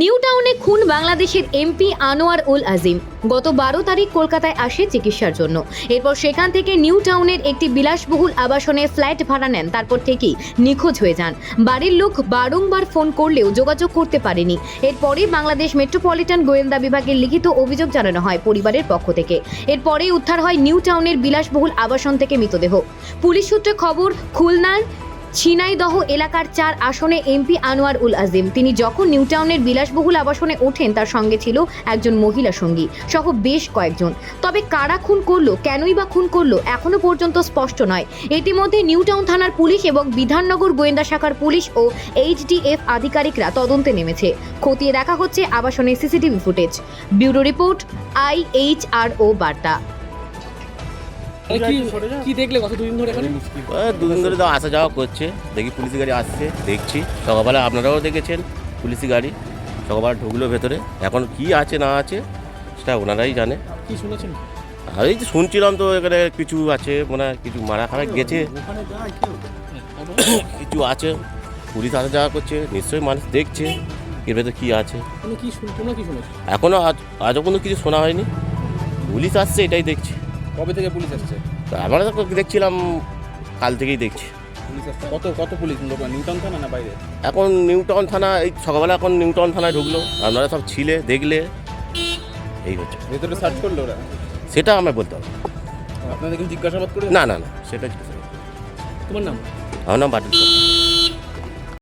New টাউনে খুন বাংলাদেশের এমপি আনোয়ার উল আজিম। গত বারো তারিখ কলকাতায় আসে চিকিৎসার জন্য। এরপর সেখান থেকে নিউ টাউনের একটি বিলাসবহুল আবাসনে ফ্ল্যাট ভাড়া নেন। তারপর থেকেই নিখোঁজ হয়ে যান। বাড়ির লোক বারংবার ফোন করলেও যোগাযোগ করতে পারেনি। এরপরে বাংলাদেশ মেট্রোপলিটন গোয়েন্দা বিভাগের লিখিত অভিযোগ জানানো হয় পরিবারের পক্ষ থেকে। এরপরেই উদ্ধার হয় নিউ টাউনের বিলাসবহুল আবাসন থেকে মৃতদেহ। পুলিশ সূত্রে খবর, খুলনার ছিনাইদহ এলাকার চার আসনে এমপি আনোয়ার উল আজিম। তিনি যখন নিউটাউনের বিলাসবহুল আবাসনে ওঠেন, তার সঙ্গে ছিল একজন মহিলা সঙ্গী সহ বেশ কয়েকজন। তবে কারা খুন করল, কেনই বা খুন করল, এখনও পর্যন্ত স্পষ্ট নয়। ইতিমধ্যে নিউটাউন থানার পুলিশ এবং বিধাননগর গোয়েন্দা শাখার পুলিশ ও এইচডিএফ আধিকারিকরা তদন্তে নেমেছে। খতিয়ে দেখা হচ্ছে আবাসনের CCTV footage. Bureau report, IHRO বার্তা। কি কি দেখলে? কত দুদিন ধরে এখানে? দুদিন ধরে তো আসা যাওয়া করছে। দেখি পুলিশ গাড়ি আসছে দেখছি। সকালবেলা আপনারাও দেখেছেন পুলিশি গাড়ি। সকালবেলা ঢুকলো ভেতরে। এখন কি আছে না আছে সেটা ওনারাই জানে। কি শুনেছেন? আর এই যে শুনছিলাম তো এখানে কিছু আছে মানে কিছু মারা খারাপ গেছে। কিছু আছে। পুলিশ আসা যাওয়া করছে নিশ্চয়ই মানুষ দেখছে। এর ভেতরে কী আছে? এখনও আজ আজও কোনো কিছু শোনা হয়নি। পুলিশ আসছে এটাই দেখছি। কবে থেকে পুলিশ আসছে তো আমরা তো দেখছিলাম কাল থেকেই দেখছি। পুলিশ আসছে কত কত পুলিশ? লোক নিউটাউন থানা না বাইরে? এখন নিউটাউন থানা এই সকালবেলা এখন নিউটাউন থানায় ঢুকলো। আপনারা সব ছিলে দেখলে এই হচ্ছে। ভেতরে সার্চ করল ওরা? সেটা আমরা বলতে হবে। আপনাদের কি জিজ্ঞাসাবাদ করে না না না সেটা জিজ্ঞাসা করো। তোমার নাম? আমার নাম বাটিল সরকার।